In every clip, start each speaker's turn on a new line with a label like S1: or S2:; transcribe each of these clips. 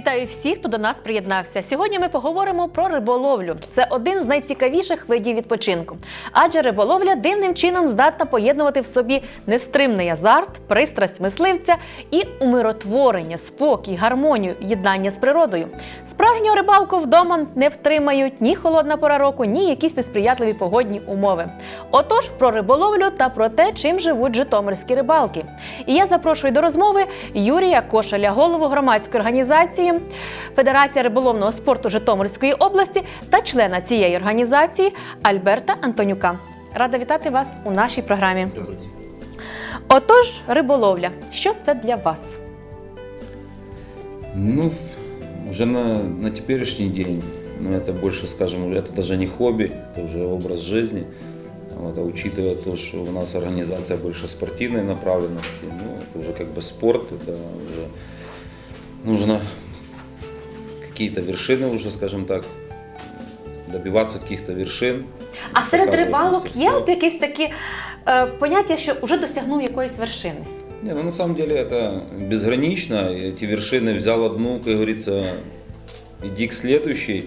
S1: Вітаю всіх, хто до нас приєднався. Сьогодні ми поговоримо про риболовлю. Це один з найцікавіших видів відпочинку. Адже риболовля дивним чином здатна поєднувати в собі нестримний азарт, пристрасть мисливця і умиротворення, спокій, гармонію, єднання з природою. Справжнього рибалку вдома не втримають ні холодна пора року, ні якісь несприятливі погодні умови. Отож, про риболовлю та про те, чим живуть житомирські рибалки. І я запрошую до розмови Юрія Кошеля, голову громадської організації Федерація риболовного спорту Житомирської області та члена цієї організації Альберта Антонюка. Рада вітати вас у нашій програмі. Отож, риболовля. Що це для вас?
S2: Ну, уже на, на теперешний день, ну, это больше, скажем, это даже не хобби, это уже образ жизни. Вот, а учитывая то, что у нас организация больше спортивной направленности, ну, это уже как бы спорт, это уже нужно какие-то вершины уже, скажем так, добиваться каких-то вершин.
S1: А серед
S2: Показують
S1: рибалок є
S2: мастерство.
S1: от якісь такі е, поняття, що вже досягнув якоїсь вершини.
S2: Не, ну на самом деле это безгранично. И Эти вершины взял одну, как говорится, иди к следующей.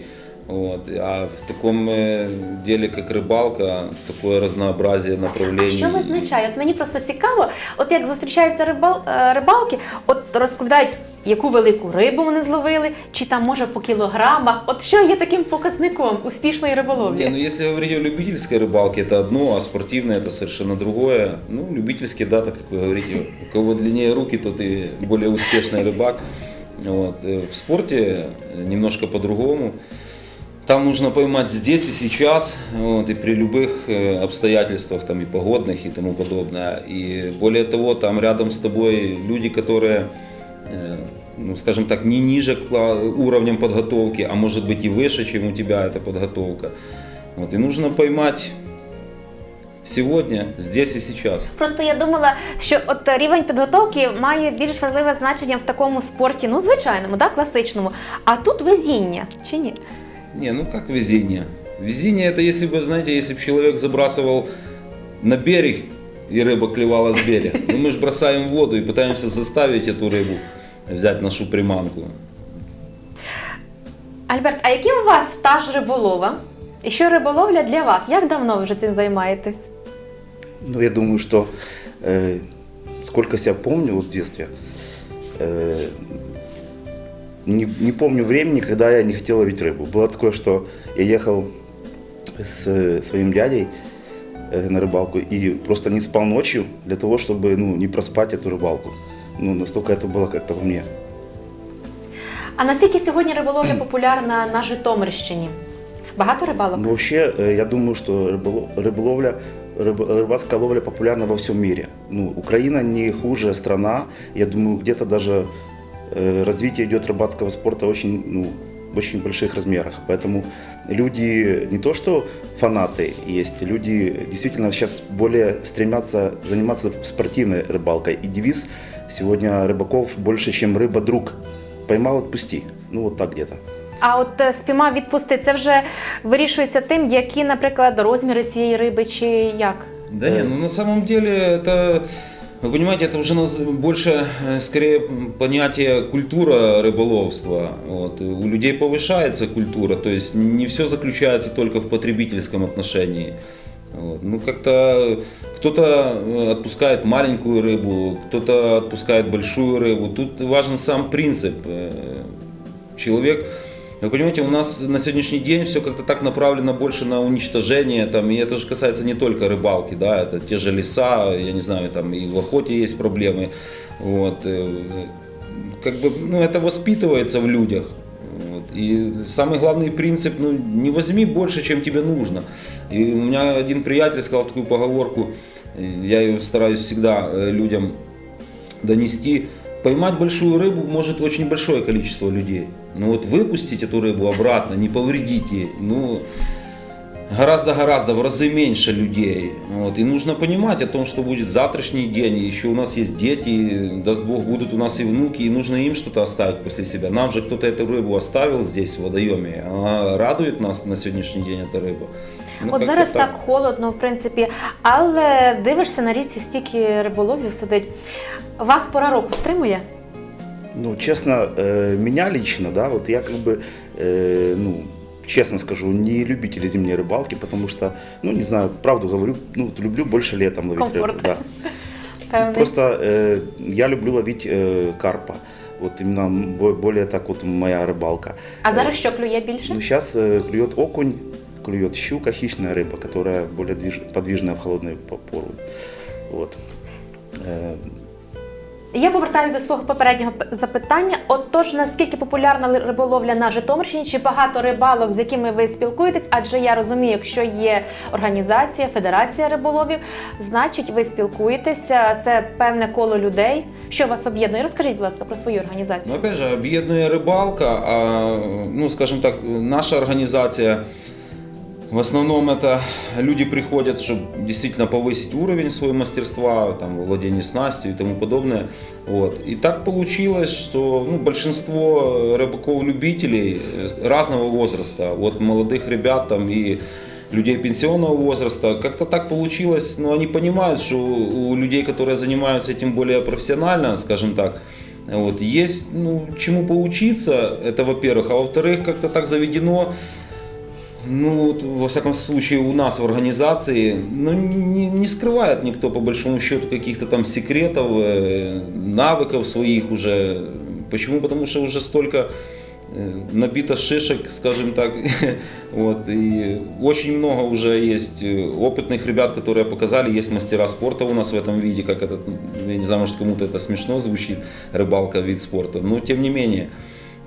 S2: Вот. А в таком э, деле, как рыбалка, такое разнообразие
S1: А
S2: направлений.
S1: що визначає? От мені просто цікаво, от як зустрічаються рибал, е, рибалки, от розповідають, яку велику рибу вони зловили, чи там може по кілограмах. От що є таким показником успішної риболовлі?
S2: Не, ну если говорить о любительской рыбалке, это одно, а спортивная это совершенно другое. Ну, любительский, да, так как вы говорите, у кого длиннее руки, тот и более успешный рыбак. Вот. Э, В спорте э, немножко по-другому. Там нужно поймать здесь и сейчас, вот, и при любых э, обстоятельствах, там, и погодных, и тому подобное. И более того, там рядом с тобой люди, которые, э, ну, скажем так, не ниже кла- уровнем подготовки, а может быть и выше, чем у тебя эта подготовка. Вот, и нужно поймать сегодня, здесь и сейчас.
S1: Просто я думала, що от рівень підготовки має більш важливе значення в такому спорті, ну звичайному, да, класичному. А тут везіння чи ні?
S2: Не, ну как везение? Везение это если бы, знаете, если бы человек забрасывал на берег и рыба клевала с берега. Ну, мы же бросаем в воду и пытаемся заставить эту рыбу взять нашу приманку.
S1: Альберт, а який у вас стаж риболова? І що риболовля для вас? Як давно ви вже цим займаєтесь?
S3: Ну, я думаю, что э, сколько себя помню вот в детстве, э, не, не помню времени, когда я не хотел ловить рыбу. Было такое, что я ехал с э, своим дядей э, на рыбалку и просто не спал ночью для того, чтобы ну, не проспать эту рыбалку. Ну, настолько это было как-то во мне.
S1: А наскільки сьогодні риболовля популярна на Житомирщині? Багато рибалок?
S3: Но вообще, э, я думаю, что рыболо- рыболовля, рыб- рыбацкая ловля популярна во всем мире. Ну, Украина не хуже страна. Я думаю, где-то даже э, развитие идет рыбацкого спорта очень, ну, в очень больших размерах. Поэтому люди не то что фанаты есть, люди действительно сейчас более стремятся заниматься спортивной рыбалкой. И девиз сегодня рыбаков больше, чем рыба-друг. Поймал, отпусти. Ну, вот так где-то.
S1: А от е, спіймав відпусти, це вже вирішується тим, які, наприклад, розміри цієї риби, чи як?
S2: Да не, ну на самом деле это, вы понимаете, это уже наз- больше, э, скорее, м, понятие культура рыболовства. Вот. И У людей повышается культура, то есть не все заключается только в потребительском отношении. Вот. Ну, как-то кто-то э, отпускает маленькую рыбу, кто-то отпускает большую рыбу. Тут важен сам принцип. Э, Человек, вы понимаете, у нас на сегодняшний день все как-то так направлено больше на уничтожение, там, и это же касается не только рыбалки, да, это те же леса, я не знаю, там и в охоте есть проблемы, вот, э, как бы, ну, это воспитывается в людях, вот. И самый главный принцип, ну, не возьми больше, чем тебе нужно. И у меня один приятель сказал такую поговорку, э, я ее стараюсь всегда э, людям донести. Поймать большую рыбу может очень большое количество людей. Но вот выпустить эту рыбу обратно, не повредить ей, ну, гораздо-гораздо в разы меньше людей. Вот. И нужно понимать о том, что будет завтрашний день. Еще у нас есть дети, даст Бог, будут у нас и внуки, и нужно им что-то оставить после себя. Нам же кто-то эту рыбу оставил здесь, в водоеме. Она радует нас на сегодняшний день, эта рыба. Ну,
S1: От
S2: как-то
S1: зараз так. холодно, в принципі, але дивишся на річці, стільки риболовів сидить. Вас пора року стримує?
S3: Ну, честно, э, меня лично, да, вот я как бы, э, ну, честно скажу, не любитель зимней рыбалки, потому что, ну, не знаю, правду говорю, ну, люблю больше летом ловить
S1: Комфорт.
S3: рыбу. Да.
S1: Певний.
S3: Просто э, я люблю ловить э, карпа. Вот именно бо- более так вот моя рыбалка.
S1: А зараз що клює більше?
S3: Ну, сейчас клюет окунь, клюет щука, хищная рыба, которая более движ- подвижная в холодную по- пору. Вот. Э,
S1: я повертаюся до свого попереднього запитання. Отож, наскільки популярна риболовля на Житомирщині? Чи багато рибалок, з якими ви спілкуєтесь? Адже я розумію, якщо є організація, федерація риболовів, значить ви спілкуєтеся. Це певне коло людей. Що вас об'єднує? Розкажіть, будь ласка, про свою організацію.
S2: опять же, объединенная рыбалка, а, ну, скажем так, наша организация, в основном это люди приходят, чтобы действительно повысить уровень своего мастерства, там, владение снастью и тому подобное. Вот. И так получилось, что ну, большинство рыбаков-любителей э, разного возраста, от молодых ребят там, и людей пенсионного возраста. Как-то так получилось, но они понимают, что у людей, которые занимаются этим более профессионально, скажем так, вот, есть ну, чему поучиться, это во-первых, а во-вторых, как-то так заведено, ну, вот, во всяком случае, у нас в организации, ну, не, не скрывает никто, по большому счету, каких-то там секретов, э, навыков своих уже. Почему? Потому что уже столько э, набито шишек, скажем так, вот, и очень много уже есть э, опытных ребят, которые показали, есть мастера спорта у нас в этом виде, как этот, я не знаю, может кому-то это смешно звучит, рыбалка вид спорта, но тем не менее.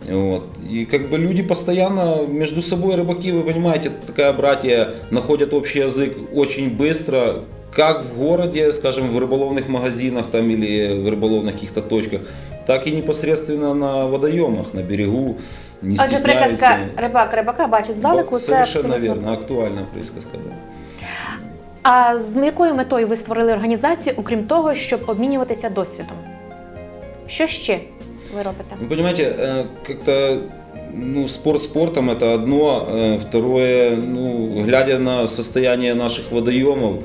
S2: Вот. И как бы люди постоянно между собой, рыбаки, вы понимаете, это такая братья, находят общий язык очень быстро, как в городе, скажем, в рыболовных магазинах там, или в рыболовных каких-то точках, так и непосредственно на водоемах, на берегу, не
S1: Отже,
S2: стесняются.
S1: приказка рибак рибака бачить здалеку.
S2: Вот
S1: Це
S2: Совершенно
S1: абсолютно
S2: верно, актуальна присказка. Да.
S1: А з якою метою ви створили організацію, окрім того, щоб обмінюватися досвідом? Що ще ви робите?
S2: Вы понимаете, э, как-то ну, спорт спортом это одно, э, второе, ну, глядя на состояние наших водоемов,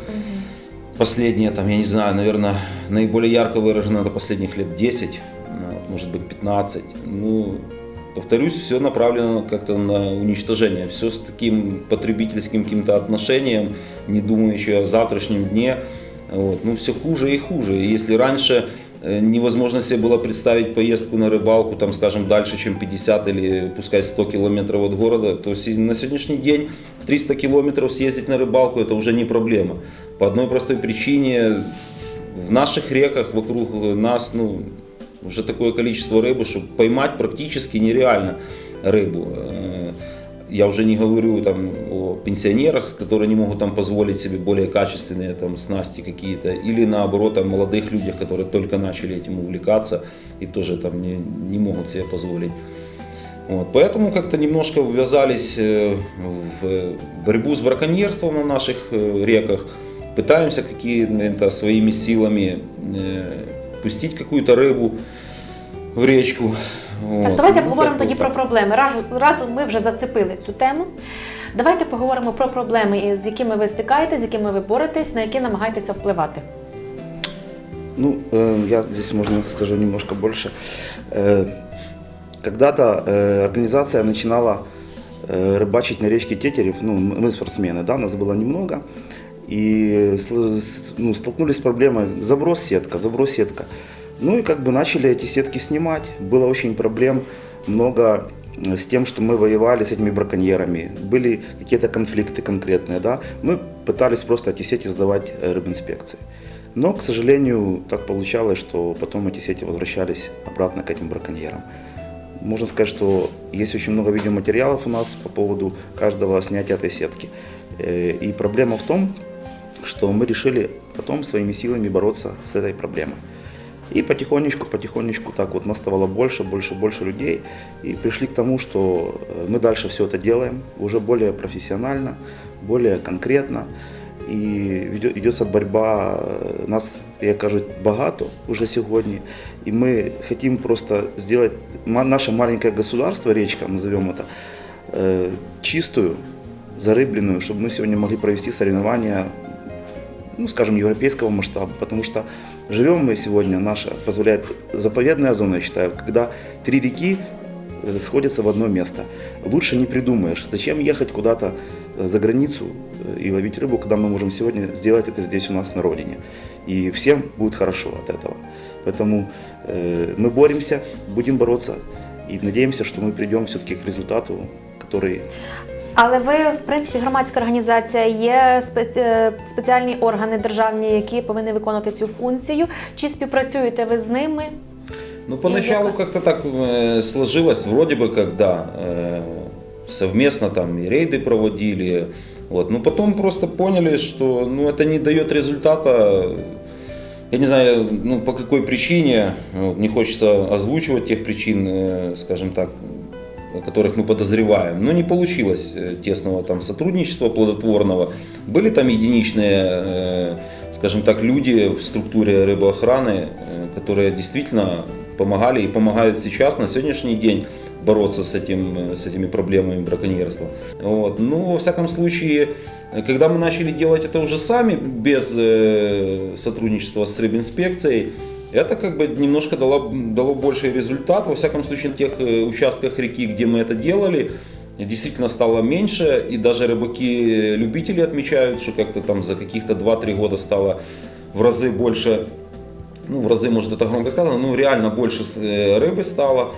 S2: последние, там, я не знаю, наверное, наиболее ярко выражено это последних лет 10, ну, может быть 15. Ну, повторюсь, все направлено как-то на уничтожение. Все с таким потребительским каким-то отношением, не думающее о завтрашнем дне. Вот. Ну, все хуже и хуже. И Если раньше э, невозможно себе было представить поездку на рыбалку, там, скажем, дальше, чем 50 или пускай 100 километров от города, то се- на сегодняшний день 300 километров съездить на рыбалку это уже не проблема. По одной простой причине в наших реках вокруг нас ну, уже такое количество рыбы, что поймать практически нереально рыбу. Э, Я уже не говорю там, о пенсионерах, которые не могут там, позволить себе более качественные там, снасти какие-то, или наоборот там, молодых людях, которые только начали этим увлекаться и тоже там, не, не могут себе позволить. Вот, поэтому как-то немножко ввязались э, в борьбу с браконьерством на наших э, реках, пытаемся какими-то своими силами э, пустить какую-то рыбу в речку.
S1: Так,
S2: Вот.
S1: давайте
S2: Ну,
S1: поговоримо
S2: как-то
S1: тоді про
S2: так.
S1: проблеми. Разу, разу ми вже зацепили цю тему. Давайте поговоримо про проблеми, з якими ви стикаєтесь, з якими ви боретесь, на які намагаєтеся впливати.
S3: Ну, э, я здесь, можно скажу немножко больше. Э, Когда-то э, организация начинала э, рыбачить на речке Тетерев, ну, м- мы спортсмены, да, нас было немного, и сл- с- ну, столкнулись с проблемой заброс сетка, заброс сетка. Ну и как бы начали эти сетки снимать. Было очень проблем, много э, с тем, что мы воевали с этими браконьерами. Были какие-то конфликты конкретные, да. Мы пытались просто эти сети сдавать э, рыбинспекции. Но, к сожалению, так получалось, что потом эти сети возвращались обратно к этим браконьерам. Можно сказать, что есть очень много видеоматериалов у нас по поводу каждого снятия этой сетки. Э, И проблема в том, что мы решили потом своими силами бороться с этой проблемой. И потихонечку, потихонечку так вот наставало больше, больше, больше людей. И пришли к тому, что э, мы дальше все это делаем уже более профессионально, более конкретно. І веде- ведеться боротьба, е, нас, як кажуть, багато уже сьогодні. І ми хотим просто сделать ма- наше маленькое государство, речка, назовем это, э, чистую, зарыбленную, чтобы мы сегодня могли провести соревнования Ну, скажем, европейского масштаба, потому что живем мы сегодня, наша позволяет заповедная зона, я считаю, когда три реки э, сходятся в одно место. Лучше не придумаешь. Зачем ехать куда-то э, за границу э, и ловить рыбу, когда мы можем сегодня сделать это здесь у нас на родине. И всем будет хорошо от этого. Поэтому э, мы боремся, будем бороться и надеемся, что мы придем все-таки к результату, который
S1: Але ви, в принципі, громадська організація, є спе- е, спеціальні органи державні, які повинні виконувати цю функцію. Чи співпрацюєте ви з ними?
S2: Ну, поначалу
S1: как?
S2: как-то так э, сложилось, вроде бы, когда э, совместно там и рейды проводили. Вот. Но потом просто поняли, что ну, это не дает результата. Я не знаю, ну, по какой причине, вот, не хочется озвучивать тех причин, э, скажем так, о которых мы подозреваем. Но не получилось э, тесного там сотрудничества плодотворного. Были там единичные, э, скажем так, люди в структуре рыбоохраны, э, которые действительно помогали и помогают сейчас, на сегодняшний день, бороться с, этим, э, с этими проблемами браконьерства. Вот. Ну, во всяком случае, э, когда мы начали делать это уже сами, без э, сотрудничества с рыбинспекцией, это как бы немножко дало, дало больший результат. Во всяком случае, на тех э, участках реки, где мы это делали, действительно стало меньше. И даже рыбаки-любители отмечают, что как-то там за каких-то 2-3 года стало в разы больше, ну в разы, может это громко сказано, ну реально больше э, рыбы стало.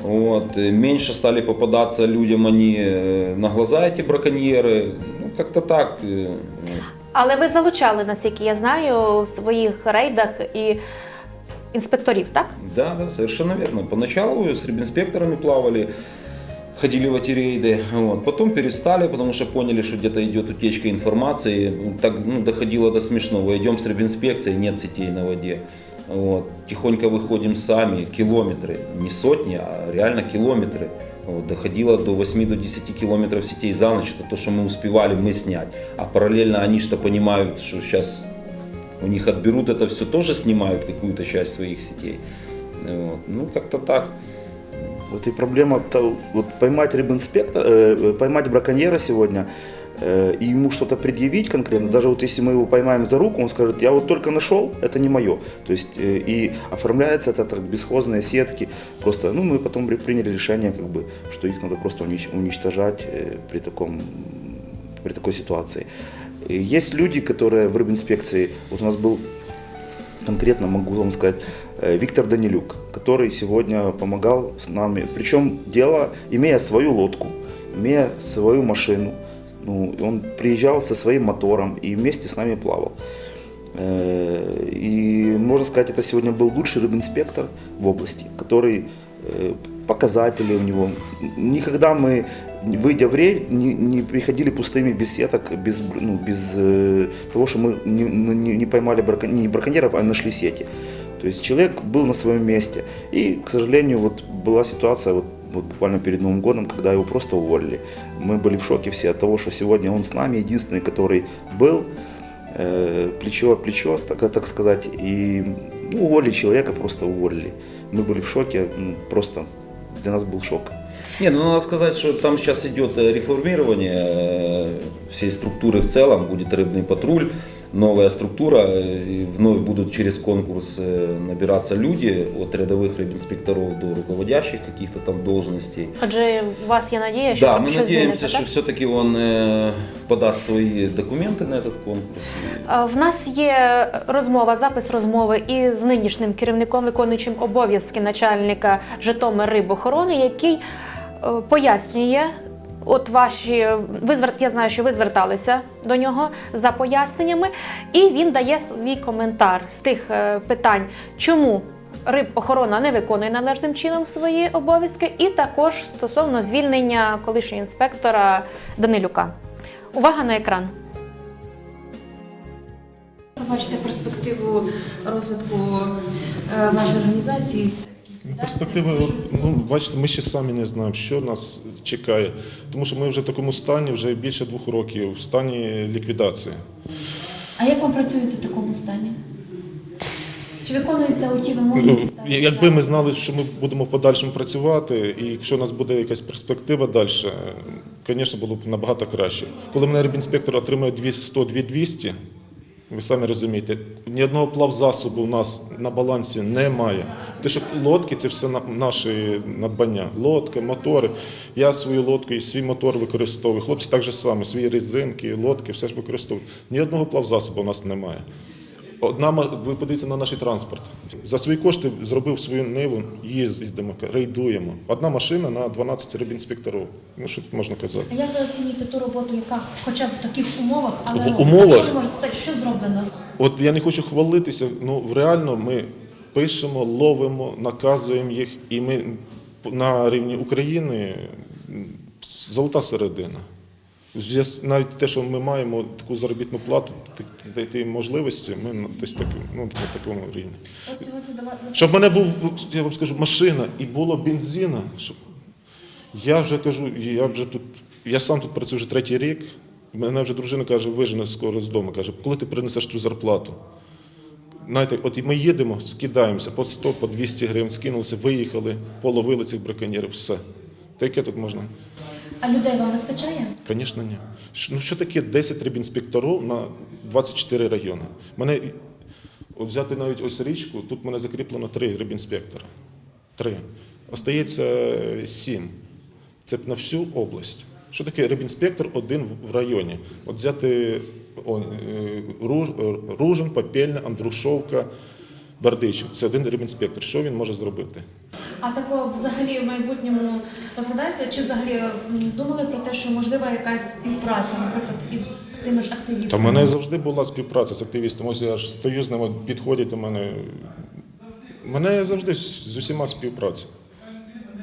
S2: Вот. и Меньше стали попадаться людям они э, на глаза, эти браконьеры. Ну, как-то так. э, вот.
S1: Але ви залучали, наскільки я знаю, в своїх рейдах і інспекторів, так?
S2: Да, да, совершенно верно. Поначалу с рыбинспекторами плавали, ходили в эти рейды, вот. потом перестали, потому что поняли, что где-то идет утечка информации. Так ну, доходило до смешного. Идем с рыбинспекцией, нет сетей на воде. Вот. Тихонько выходим сами, километры, не сотни, а реально километры. Вот. Доходило до 8-10 километров сетей за ночь. Это то, что мы успевали мы снять. А параллельно они что понимают, что сейчас у них отберут это все, тоже снимают какую-то часть своих сетей. Вот. Ну, как-то так.
S3: Вот и проблема, то, вот поймать рыбинспектора, э, поймать браконьера сегодня э, и ему что-то предъявить конкретно, даже вот если мы его поймаем за руку, он скажет, я вот только нашел, это не мое. То есть э, и оформляется это так бесхозные сетки. Просто, ну, мы потом при- приняли решение, как бы, что их надо просто унич- уничтожать э, при таком при такой ситуации. Есть люди, которые в рыбинспекции, вот у нас был конкретно могу вам сказать, э, Виктор Данилюк, который сегодня помогал с нами. Причем дело, имея свою лодку, имея свою машину, ну, он приезжал со своим мотором и вместе с нами плавал. Э, И можно сказать, это сегодня был лучший рыбинспектор в области, который э, показатели у него. Никогда мы, выйдя в рейд, не, не приходили пустыми без сеток, без, ну, без э, того, что мы не, не- не поймали бракон- не браконьеров, а нашли сети. То есть человек был на своем месте. И, к сожалению, вот была ситуация вот, вот буквально перед Новым годом, когда его просто уволили. Мы были в шоке все от того, что сегодня он с нами, единственный, который был э, плечо о плечо, так, так сказать, и ну, уволили человека, просто уволили. Мы были в шоке, просто для нас был шок.
S2: Не, ну надо сказать, что там сейчас идет э, реформирование э, всей структуры в целом, будет рыбный патруль, новая структура, э, и вновь будут через конкурс э, набираться люди от рядовых рыбинспекторов до руководящих каких-то там должностей.
S1: Отже, у вас є надія, що
S2: Да,
S1: там
S2: мы
S1: щось
S2: надеемся,
S1: зміниться,
S2: что
S1: так?
S2: все-таки он э, подаст свои документы на этот конкурс. и-
S1: Е, В нас є розмова, запис розмови із нинішнім керівником, виконуючим обов'язки начальника Житомир рибохорони, який е, пояснює. От ваші ви я знаю, що ви зверталися до нього за поясненнями, і він дає свій коментар з тих е, питань, чому рибохорона не виконує належним чином свої обов'язки, і також стосовно звільнення колишнього інспектора Данилюка. Увага на екран.
S4: Бачите перспективу розвитку е, вашої організації?
S5: Ну, Перспективи, от, ну, бачите, ми ще самі не знаємо, що нас чекає. Тому що ми вже в такому стані, вже більше двох років, в стані ліквідації.
S4: А як вам працюється в такому стані? Чи виконуються оті вимоги?
S5: Ну,
S4: які ставить
S5: якби ми знали, що ми будемо в подальшому працювати, і якщо у нас буде якась перспектива далі, звісно, було б набагато краще. Коли мене рибінспектор отримує 200 100 2200, Ви самі розумієте, ні одного плавзасобу у нас на балансі немає. Те, що лодки це все на- наші надбання. Лодка, мотори. Я свою лодку і свій мотор використовую. Хлопці так же само, свої резинки, лодки, все ж використовують. Ні одного плавзасобу у нас немає. Одна ма- ви подивіться на наш транспорт. За свої кошти зробив свою ниву, їздимо, рейдуємо. Одна машина на 12 рибінспекторів. Ну що тут можна казати?
S4: А як ви оцінюєте ту роботу, яка хоча б в таких умовах, але
S5: В
S4: робиться?
S5: умовах?
S4: Що можете сказати, що зроблено?
S5: От я не хочу хвалитися, ну реально ми пишемо, ловимо, наказуємо їх, і ми на рівні України золота середина. Навіть те, що ми маємо таку заробітну плату, ті можливості, ми десь так, ну, на такому рівні.
S4: Вас
S5: Щоб в мене був, я вам скажу, машина і було бензина. Щоб... Я вже кажу, я вже тут, я сам тут працюю вже третій рік. Мене вже дружина каже, вижене скоро з дому. Каже, коли ти принесеш ту зарплату? Знаєте, от і ми їдемо, скидаємося по 100, по 200 гривень, скинулися, виїхали, половили цих браконьєрів, все. Та яке тут можна?
S4: А людей вам вистачає?
S5: Звісно, ні. Ну, що таке 10 рибінспекторів на 24 райони? Мене от взяти навіть ось річку, тут мене закріплено три рибінспектора. Три. Остається сім. Це на всю область. Що таке рибінспектор один в- районі? От взяти о, е, е, Ружин, Попельня, Андрушовка, Бердичів. Це один рибінспектор. Що він може зробити?
S4: А такого взагалі в майбутньому розглядається? Чи взагалі думали про те, що можлива якась співпраця, наприклад, із тими ж
S5: Та
S4: активістами?
S5: в мене завжди була співпраця з активістами. Ось я ж стою з ними, підходять до мене. Мене завжди з усіма співпраця.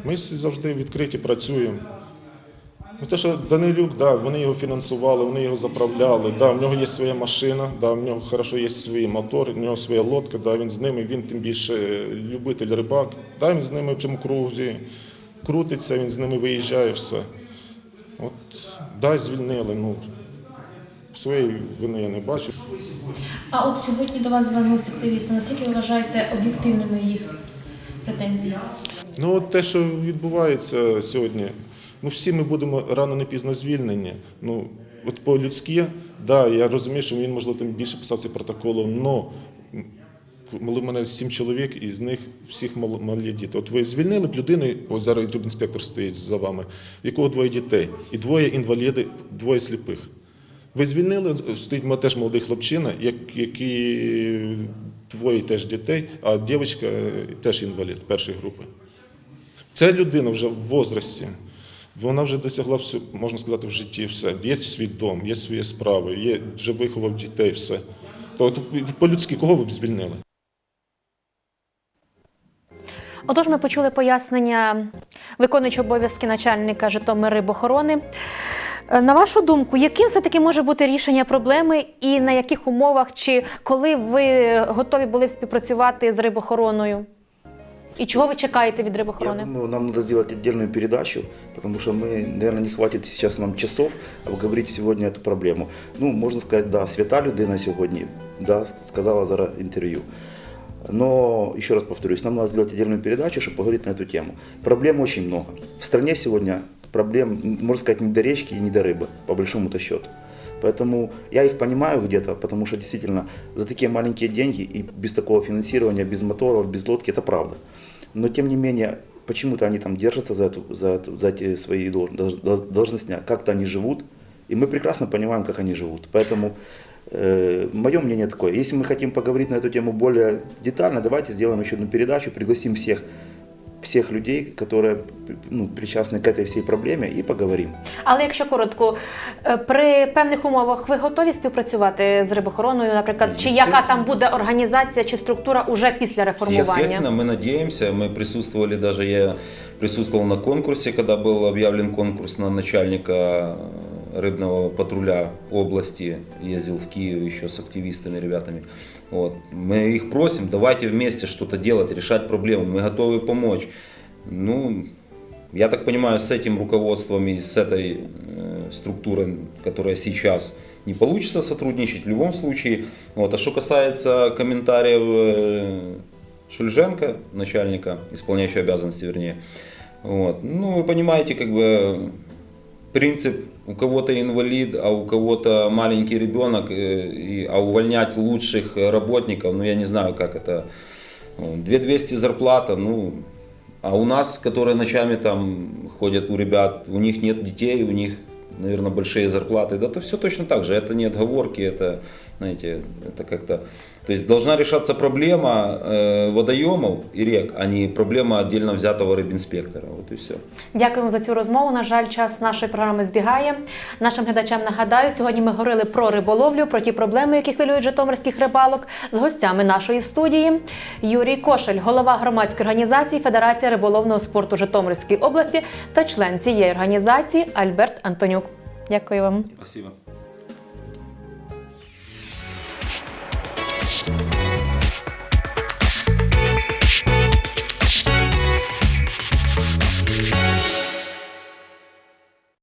S5: Ми завжди відкриті працюємо. Ну, те, що Данилюк, да, вони його фінансували, вони його заправляли. Да, в нього є своя машина, да, в нього хорошо є свій мотор, в нього своя лодка, да, він з ними, він тим більше любитель рибак. Да, він з ними в цьому крузі крутиться, він з ними виїжджає, все. От, дай звільнили. Ну, своєї вини я не бачу.
S4: А от сьогодні до вас звернулися активісти. Наскільки ви вважаєте об'єктивними їх претензії?
S5: Ну, от те, що відбувається сьогодні, ну всі ми будемо рано не пізно звільнені. Ну, от по-людськи, да, я розумію, що він, можливо, там більше писав цей протокол, але коли в мене сім чоловік, і з них всіх мал- малі діти. От ви звільнили б людину, ось зараз інспектор стоїть за вами, якого двоє дітей, і двоє інваліди, двоє сліпих. Ви звільнили, стоїть теж молодий хлопчина, як, які двоє теж дітей, а дівчинка е, теж інвалід першої групи. Ця людина вже в возрасті, вона вже досягла все, можна сказати, в житті все. Є свій дом, є свої справи, є, вже виховав дітей, все. То от по-людськи, кого ви б звільнили?
S1: Отож, ми почули пояснення виконуючого обов'язки начальника Житомир-Рибохорони. Е, На вашу думку, яким все-таки може бути рішення проблеми і на яких умовах, чи коли ви готові були співпрацювати з рибохороною? І чого ви чекаєте від
S3: Я
S1: рибохорони?
S3: думаю, нам надо сделать отдельную передачу, потому что мы, наверное, не хватит сейчас нам часов обговорить сегодня эту проблему. Ну, можно сказать, да, свята людина сегодня, да, сказала зараз интервью. Но, еще раз повторюсь, нам надо сделать отдельную передачу, чтобы поговорить на эту тему. Проблем очень много. В стране сегодня проблем, можно сказать, не до речки и не до рыбы, по большому-то счету. Поэтому я их понимаю где-то, потому что действительно за такие маленькие деньги и без такого финансирования, без моторов, без лодки, это правда. Но тем не менее, почему-то они там держатся за, эту, за, эту, за эти свои дол- дол- дол- должности, как-то они живут, и мы прекрасно понимаем, как они живут. Поэтому э, мое мнение такое, если мы хотим поговорить на эту тему более детально, давайте сделаем еще одну передачу, пригласим всех, всех людей, которые ну, причастны к этой всей проблеме, и поговорим.
S1: Але якщо коротко, е, при певних умовах ви готові співпрацювати з рибохороною, наприклад, чи яка
S2: Естественно.
S1: там буде організація чи структура уже після реформування?
S2: Естественно, мы надеемся. Мы присутствовали, даже я присутствовал на конкурсе, когда был объявлен конкурс на начальника рыбного патруля области. Ездил в Киев еще с активистами, ребятами. Вот. Мы их просим, давайте вместе что-то делать, решать проблемы. Мы готовы помочь. Ну, я так понимаю, с этим руководством и с этой э, структурой, которая сейчас, не получится сотрудничать в любом случае. Вот. А что касается комментариев э, Шульженко, начальника, исполняющего обязанности, вернее, вот. ну, вы понимаете, как бы принцип, у кого-то инвалид, а у кого-то маленький ребенок, э, и- а увольнять лучших э, работников, ну я не знаю, как это. Вот, 2200 зарплата, ну, а у нас, которые ночами там ходят у ребят, у них нет детей, у них, наверное, большие зарплаты. Да это все точно так же. Это не отговорки, это, знаете, это как-то... То есть должна решаться проблема э, водоемов и рек, а не проблема отдельно взятого рыбинспектора. Вот и все.
S1: Дякуємо за цю розмову. На жаль, час нашої програми збігає. Нашим глядачам нагадаю, сьогодні ми говорили про риболовлю, про ті проблеми, які хвилюють житомирських рибалок, з гостями нашої студії. Юрій Кошель, голова громадської організації Федерація риболовного спорту Житомирської області та член цієї організації Альберт Антонюк. Дякую вам.
S2: Спасибо.